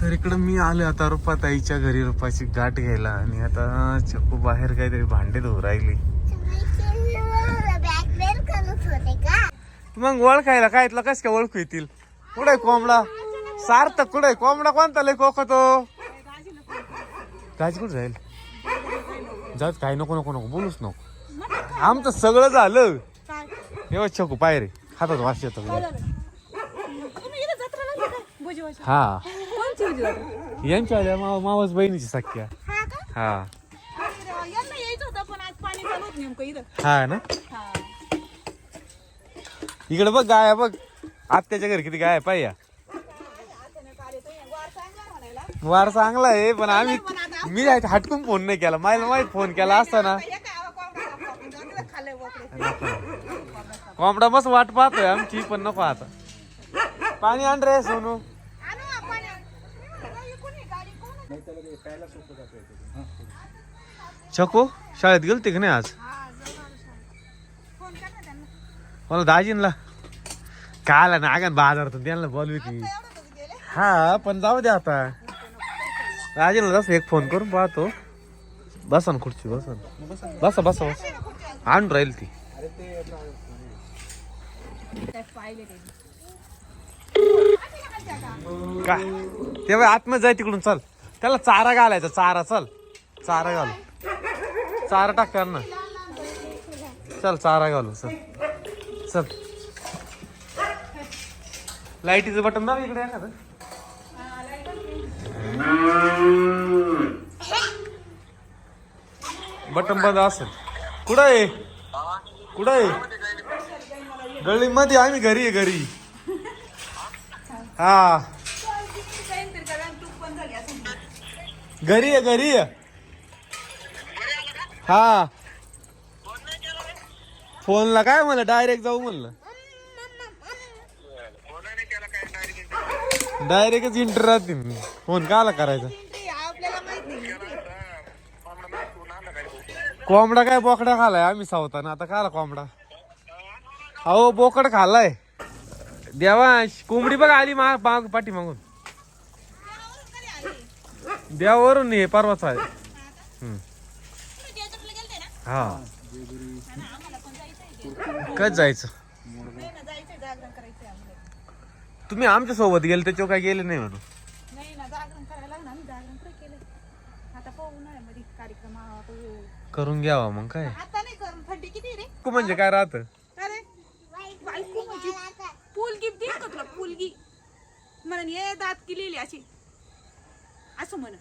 तर इकडं मी आलो आता रुपाताईच्या घरी. रुपाची गाठ घ्यायला. आणि आता चक्कू बाहेर काहीतरी भांडे धुवू राहिली. मग ओळखायला काय? इथला कस काय ओळखू येतील? कुठे कोंबडा? सार्थ कुठे कोंबडा कोणता लय कोकतो? दाजी कुठे जाईल? जात काय? नको नको नको. बोलूच नको. आमचं सगळं झालं. एवढं छकू पाय रे. हातात वास येतो. हा. होती जत्रा? यांच्या आल्या माव मावस बहिणीची सख्या हा का? हा अरे देवा, यांना यायचं होतं पण आज पाणी चालू होतं नेमकं इथं. हा ना हा. इकडे बघ गाय बघ आत्याच्या घरी किती गाय तर वार चांगला म्हणायला. वार चांगला आहे पण आम्ही मी आहे हटकून फोन नाही केला मला माहीत फोन केला असता ना हे काय आवा कोंबडा मस्त वाट पाहतोय आमची पण नको आता पाणी आण रे सोनू आणू आपण. मी म्हणलं, ही कोणी गाडी कोण आहे? छको शाळेत गेलते का नाही आज? हा. मला दाजीनला काला ना आगा बाजारातून त्यांना बोलवी? हा पण जाऊ दे आता. दाजीला जसं एक फोन करून पाहतो. बसा ना खुर्ची बसा ना. बसा बसा बसा. आणून राहील ती. काय पाहिले ते. का तेव्हा आतमध्ये जाय तिकडून चल. त्याला चारा घालायचा चारा चल. चारा घालू. चारा टाक ना चल चारा घालू चल. चल. लाईटीचं बटन दाब इकडे ना बटन बंद असेल. कुठं आहे? कुठं आहे? गल्लीमध्ये आम्ही घरी आहे घरी. हा. घरी आहे घरी आहे हा. फोनला काय म्हणलं? डायरेक्ट जाऊ म्हणलं. डायरेक्टच इंटर राहतील फोन काला करायचा? कोंबडा काय बोकडा खालाय? आम्ही सावताना. आता खाला कोंबडा? अहो बोकड खाल्लाय देवांश कोंबडी बघ आली मा पाठी मागून देवावरून हे परवाच आहे हम्म. हा कच जायचं जायचंय जागरण करायचंय आम्हाला. तुम्ही आमच्यासोबत गेले त्याच्यावर काय गेले नाही म्हणून नाही ना जागरण करायला लागलं आम्ही जागरण कुठे केलंय आता पाहू उन्हाळ्यामध्ये कार्यक्रम हा, पाहू. करून घ्यावा मग काय आता नाही करून थंडी किती रे तू म्हणजे काय राहत अरे बायको म्हणजे पुलगी देईन का तुला पुलगी म्हणून ये दात किलेली अशी असं म्हण.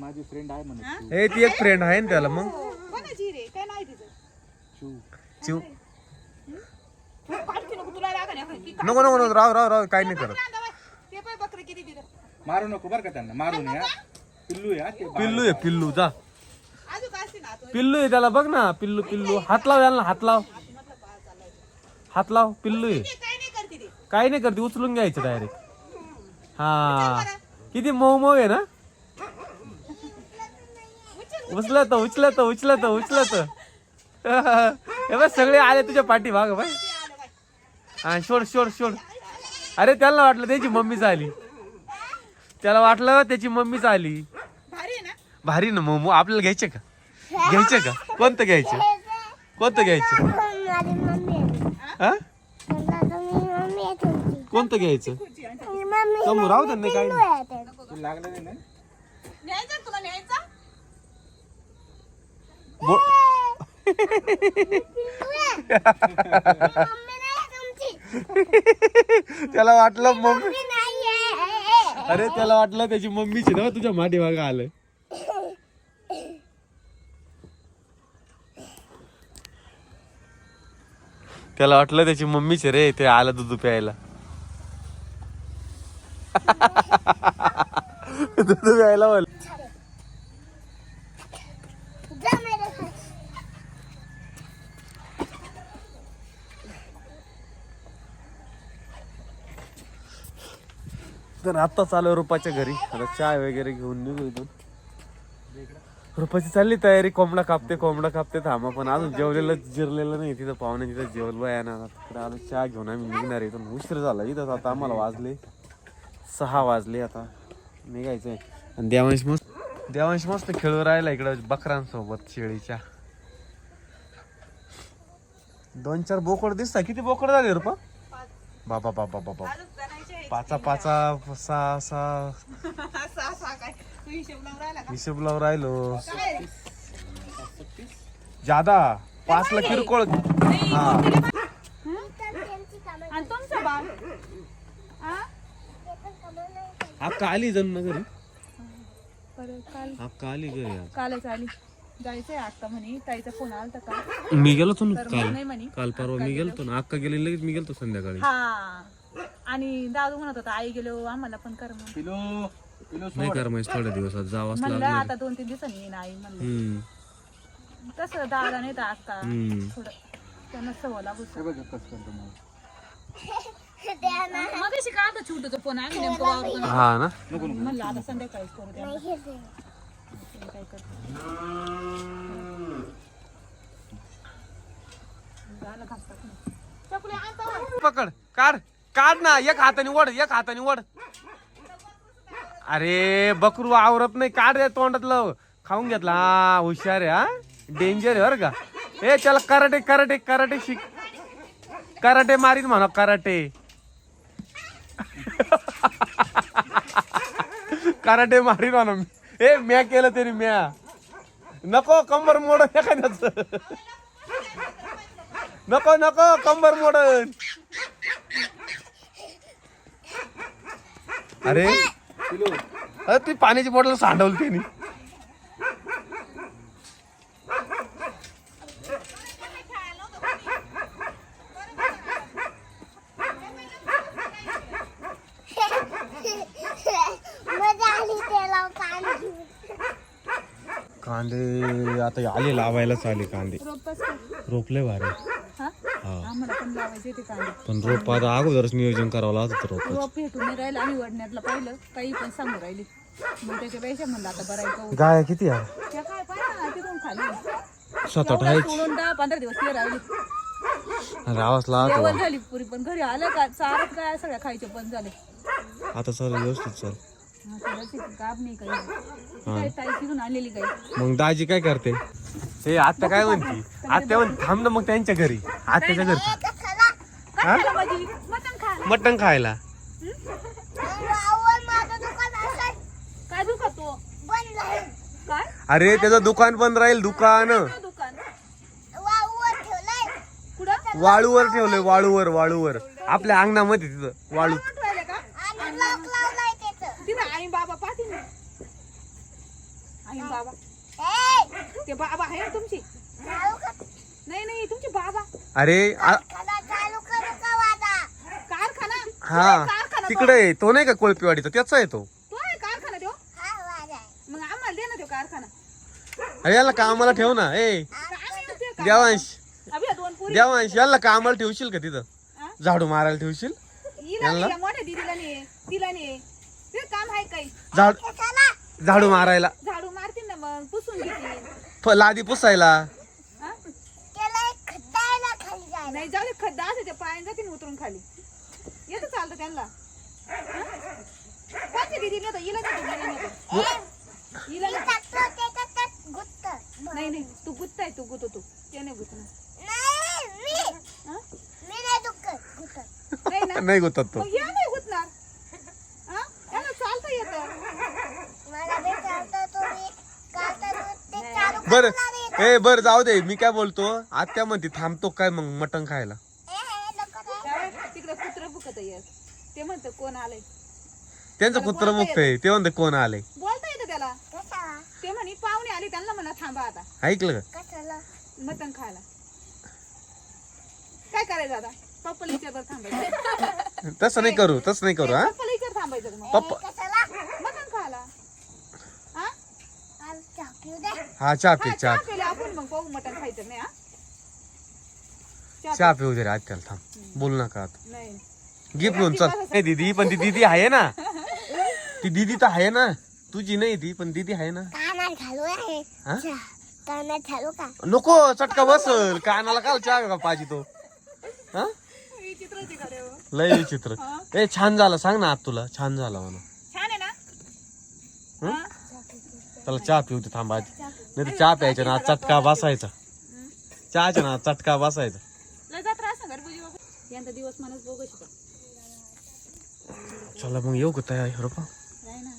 माझी फ्रेंड आहे म्हणे. हा? ए ती एक फ्रेंड आहे ना त्याला मग? कोणाची रे? काय नाही तिचं? शिव. चिव नको तुला रागा नाही की नको नको नको राव राव राव काय नाही करत. ते पाय बकरे किती तिथं मारू नको बरं का त्यांना मारू नये हा. पिल्लू आहे हा ते पिल्लू आहे पिल्लू जा. अजून काय असते ना तो पिल्लू आहे त्याला बघ ना पिल्लू पिल्लू. हात लाव याला हात लाव. हात लाव पिल्लू आहे. ते काय नाही करते ते. काय नाही करते उचलून घ्यायचं डायरेक्ट हा. किती मऊ मऊ आहे ना? उचलत उचलत उचलत उचलत. हे बघ सगळे आले तुझ्या पाठी भाग बाय हा शोड शोड शोड अरे त्याला वाटलं त्याची मम्मीच आली त्याला वाटलं त्याची मम्मीच आली भारी आहे ना? भारी ना मोमो. आपल्याला घ्यायचे का? घ्यायचे का? कोणतं घ्यायचं? कोणतं घ्यायचं? माझी मम्मी आहे. हा? मला तर मी मम्मी आहे तुमची. कोणतं घ्यायचं समोर राहू दे नाही. काय लागलं नाही ना न्यायचा का तुला न्यायचा बो- त्याला वाटलं मम्मी अरे त्याला वाटलं त्याची मम्मीची ना तुझ्या माठी आलं त्याला वाटलं त्याची मम्मीच रे ते आलं दूध प्यायला. दूध प्यायला बोल जा मेरे साथ. तर आता चालू रुपाच्या घरी. आता चाय वगैरे घेऊन निघू इथून. रुपाची चालली तयारी. कोंबडा कापते कोंबडा कापते. थांबा पण अजून जेवलेलं जिरलेलं नाही. तिथं पाहुणे तिथं जेवलं येणार तिकडे आलो चहा घेऊन आम्ही निघणार इथून उशीर झाला. इथं आता आम्हाला वाजले सहा वाजले आता. निघायचंय. आणि देवांश मस्त देवांश मस्त खेळू राहिला इकडं बकरांसोबत शेळीच्या. दोन चार बोकड दिसता. किती बोकड झाले रुपा? बाबा बाबा बाबा. पाचा पाचा सहा सहा. सहा सहा काय तू हिशोब लावून राहिला. का हिशोब लावून राहिलो काय? जादा पाचला किरकोळ. नाही, हा. आणि तुमचा हा? ते नाही करत. अक्का आली जण ना घरी. परत काल. अक्का आली घरी आज कालच आली. जायचंय आता म्हणे. ताईचा फोन का? मी गेलो होतो ना तर काल. मग नाही म्हणे. काल परवा मी गेलतो ना. अक्का गेली लगेच मी गेलतो संध्याकाळी. हा. आणि दादू म्हणत होता आई गेलो आम्हाला पण कर म्हणून. पिलो पिलो नाही सोड. कर माहिती थोड्या दिवसात जावंच म्हणलं आता दोन तीन दिवसांनी येईन आई म्हणलं. हम्म. तसं दादा नाही तर हम्म. थोडं त्यांना सवय लागू हे बघ कसं करतो मग द्या ना. मग का आता छोटूचा फोन आम्ही नेमकं वावरतो हा ना? नको नको. म्हणलं आता संध्याकाळीच करू. काय करतो? झालं पकड काढ. काढ ना एक हाताने ओढ एक हाताने ओढ. अरे बकरू आवरत नाही काढ रे तोंडातलं. खाऊन घेतला. हा हुशार आहे हा. डेंजर आहे बरं का. ए चला कराटे कराटे कराटे शिक. कराटे मारीन म्हणा कराटे. कराटे मारीन म्हणा मी. ए म्या केलं तरी म्या. नको कंबर मोड एखाद्याच. नको नको कंबर मोडन. अरे. अरे ती पाण्याची बॉटल सांडवली त्यांनी कांदे आता आले लावायलाच आले कांदे. रोपले भारी. आम्हाला पण लावायचे ते कांदे. पण रोप आता अगोदरच नियोजन करावं लागत रोप. रोप भेटून नाही राहिलं. आम्ही वडण्यातलं पाहिलं. काही पण सांगू राहिली. मग त्याच्यापेक्षा म्हणलं आता बरं गाय किती आहे? त्या काय पाहिजे ना तिथून खाली. सात आठ आहे सोडून दहा पंधरा दिवस ते राहिली. अरे आवाज लागतो जेवण झाली पुरी पण घरी आलं का? चारच काय सगळ्या खायचे पण झाले आता चाल व्यवस्थित चाल. हा, ते मग दाजी काय करते? हे आता काय म्हणते? आत्या म्हणते थांब ना मग त्यांच्या घरी. आत्याच्या घरी. मटण खायला. वावर माझं दुकान असेल. काय दुखत तो बंद राहील. काय अरे त्याचं दुकान. बंद राहील दुकान वाळूवर ठेवलंय वाळूवर वाळूवर. आपल्या अंगणामध्ये तिथं वाळू कुठं राहिले का आणि lock लावलंय त्याचं. तिथं आई बाबा पाहतील ना आई बाबा. ए, ते बाबा आहे ना तुमची. नाही नाही तुमचे बाबा. अरे आ- खाना चालू करू का वादा? कारखाना? हा तो. तिकडे आहे. तो नाही का कोळपीवाडीचा? त्याचा आहे तो. तो आहे कारखाना तो. हा. मग आम्हाला दे ना तो कारखाना. अरे याला कामाला ठेव ना. ए आम्ही? देवांश. अभि या दोन पुरी. देवांश याला कामाला ठेवशील का तिथं? हा? झाडू मारायला ठेवशील? हिला यांना? नाही, या मोठ्या दिदीला नाही. तिला नाही. ते काम आहे काही. झाड मारायला. झाडू मग पुसून घेतील फ- लादी पुसायला हा? त्याला एक खड्डा आहे ना खाली जायला. नाही जाऊ दे खड्डा असे त्या पायान जातील उतरून खाली येतं चालतं त्यांना मी. टाकतो त्याच्यात त्यात गुत्त. नाही नाही तू गुत्त आहे तू गुतो तू नाही गुतणार नाही, मी. हा? मी नाही दुखत, गुत्त. नाही ना नाही गोतात तो मग या नाही गुतणार हा? यांना चालता येतं मला बी चालतं, तुम्ही काढता दूध, ते चालू बर. आहे. ए बर जाऊ दे. मी काय बोलतो? आत्या म्हणते थांबतो काय मग मटण खायला? तिकडे कुत्र येस ते म्हणतं कोण आलंय? त्यांचं कुत्र मुक्तय ते म्हणते कोण आलंय? बोलता येतं त्याला? ते म्हणे पाहुणे आले त्यांना म्हणा थांबा आता. ऐकलं का? मटण खायला. काय करायचं आता? पप्पाला विचार थांबायचं. तसं नाही करू तसं नाही करू हा? पप्पाला विचार थांबायचं मग? पप्पा ए, कशाला? मटण खायला हा आम चाकू दे. हा चहा पे चहा. चहा प्यायला आपण. मग पाहू मटण खायचं नाही हा? चहा चहा पिऊ दे रे आत्याला थांब. बोलू नका आता. नाही. गिफ्ट घेऊन चल. नाही दीदी पण ती दीदी आहे ना. ती दीदी तर आहे ना. तुझी नाही ती पण दीदी आहे ना. कानात घालू आहे? हा? चहा. कानात घालू का? नको चटका बसल. कानाला काय चहा का पाहिजे तो? हा? ही चित्राची का रे हो? लय विचित्र. ए छान झालं. सांग ना आज तुला. छान झाला म्हणा छान आहे ना? हं? त्याला चहा पिऊ दे थांबा. आधी नाही तर चहा प्यायचा ना चटका बसायचा. चहाच्या ना चटका बसायचा. लय बाबा दिवस बघू शकतो. चला मग येऊ का तयार नाही ना.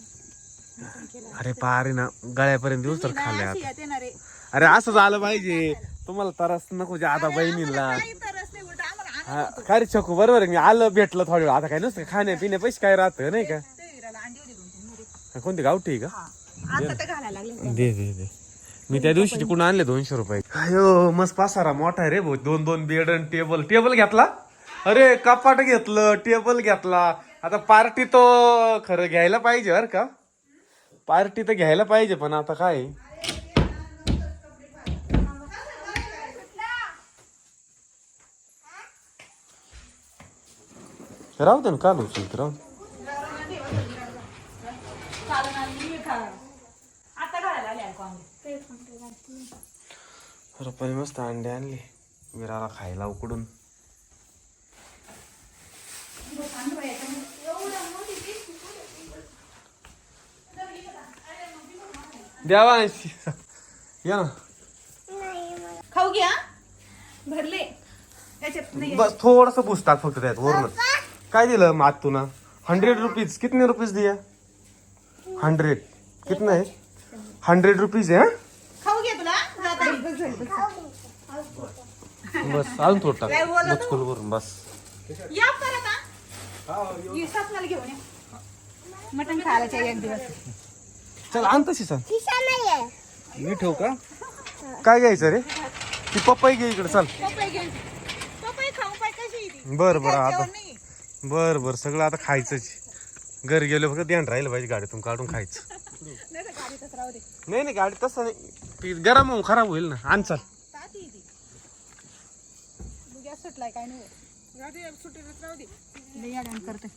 अरे पारे ना गळ्यापर्यंत दिवस तर खाल्ले अशी आता. येते ना रे. अरे असं झालं पाहिजे. तुम्हाला तरस नको जे आता बहिणीला काही तरच नाही उलट आम्हाला हा, काय रे छकू बरोबर आहे. मी आलं भेटलं थोडं वेळ आता काय नसतं खाण्या पिण्या पैसे काय राहतं नाही का? विराला अंडी होती. कोणती गावठी आहे का? हा. आता ते घालायला लागले दे दे दे. मी त्या दिवशी तिकडून आणले दोनशे रुपये. अयो मस्त पासारा मोठा आहे रे भाऊ. दोन दोन बेड आणि टेबल टेबल घेतला? अरे कपाट घेतलं टेबल घेतला. आता पार्टी तो खरं घ्यायला पाहिजे बर का. पार्टी तर घ्यायला पाहिजे पण आता काय? राहू दे ना काल उचलत राहू दे. आता घालायला आले अल्को रुपाली मस्त अंडे आणले. विराला खायला उकडून. द्यावा या ना. खाऊ घ्या भरले. बस थोडस पुसतात फक्त त्यात वरून काय दिलं मात तू ना हंड्रेड रुपीज कितने रुपीज दिया? हंड्रेड कितना है? हंड्रेड रुपीज है हाँ? जाता बस झाली, बस. बस अजून थोडं टाक. बोलत बस या परत हा. ये स्वप्नाला घेऊन ये. मटण खायला चाहिए एक दिवस. चल आण तशी सांग खिसा नाहीये. मी ठेवू का? काय घ्यायचं रे? ती पपई घे इकडे चल. पपई घेऊन पपई खाऊ पाय कशी आहे ती? बर बर आता. नाही. बर बर सगळं आता खायचंच घरी गेलो फक्त ध्यान राहिलं पाहिजे गाडीतून काढून खायचं. नाही तर गाडीतच राहू दे. नाही नाही गाडी तसं नाही. ती गरम होऊन खराब होईल ना. आण चल. गॅस सुटलाय काय नाही सुटीलाच राहू दे. करते